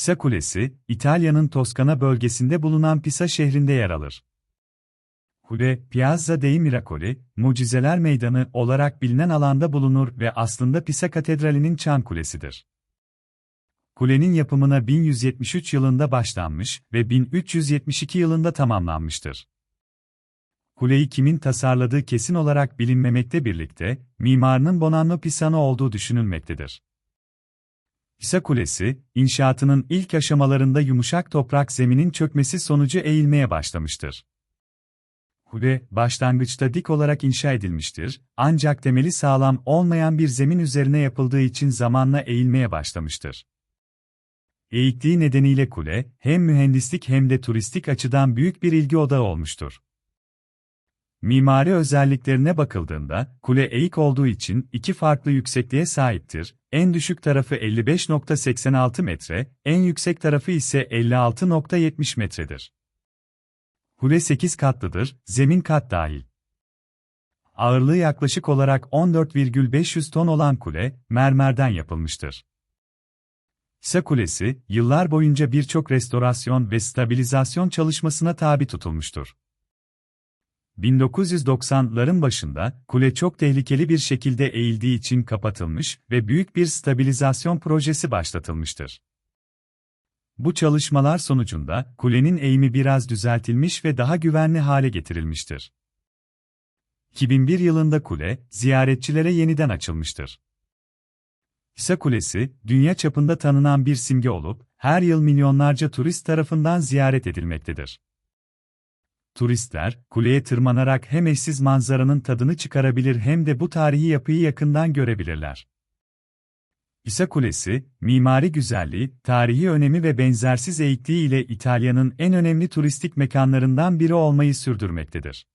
Pisa Kulesi, İtalya'nın Toskana bölgesinde bulunan Pisa şehrinde yer alır. Kule, Piazza dei Miracoli, Mucizeler Meydanı olarak bilinen alanda bulunur ve aslında Pisa Katedrali'nin çan kulesidir. Kulenin yapımına 1173 yılında başlanmış ve 1372 yılında tamamlanmıştır. Kuleyi kimin tasarladığı kesin olarak bilinmemekte birlikte, mimarının Bonanno Pisano olduğu düşünülmektedir. Pisa Kulesi, inşaatının ilk aşamalarında yumuşak toprak zeminin çökmesi sonucu eğilmeye başlamıştır. Kule, başlangıçta dik olarak inşa edilmiştir, ancak temeli sağlam olmayan bir zemin üzerine yapıldığı için zamanla eğilmeye başlamıştır. Eğikliği nedeniyle kule, hem mühendislik hem de turistik açıdan büyük bir ilgi odağı olmuştur. Mimari özelliklerine bakıldığında, kule eğik olduğu için iki farklı yüksekliğe sahiptir. En düşük tarafı 55.86 metre, en yüksek tarafı ise 56.70 metredir. Kule 8 katlıdır, zemin kat dahil. Ağırlığı yaklaşık olarak 14,500 ton olan kule, mermerden yapılmıştır. Pisa Kulesi, yıllar boyunca birçok restorasyon ve stabilizasyon çalışmasına tabi tutulmuştur. 1990'ların başında, kule çok tehlikeli bir şekilde eğildiği için kapatılmış ve büyük bir stabilizasyon projesi başlatılmıştır. Bu çalışmalar sonucunda, kulenin eğimi biraz düzeltilmiş ve daha güvenli hale getirilmiştir. 2001 yılında kule, ziyaretçilere yeniden açılmıştır. Pisa Kulesi, dünya çapında tanınan bir simge olup, her yıl milyonlarca turist tarafından ziyaret edilmektedir. Turistler, kuleye tırmanarak hem eşsiz manzaranın tadını çıkarabilir hem de bu tarihi yapıyı yakından görebilirler. Pisa Kulesi, mimari güzelliği, tarihi önemi ve benzersiz eğikliği ile İtalya'nın en önemli turistik mekanlarından biri olmayı sürdürmektedir.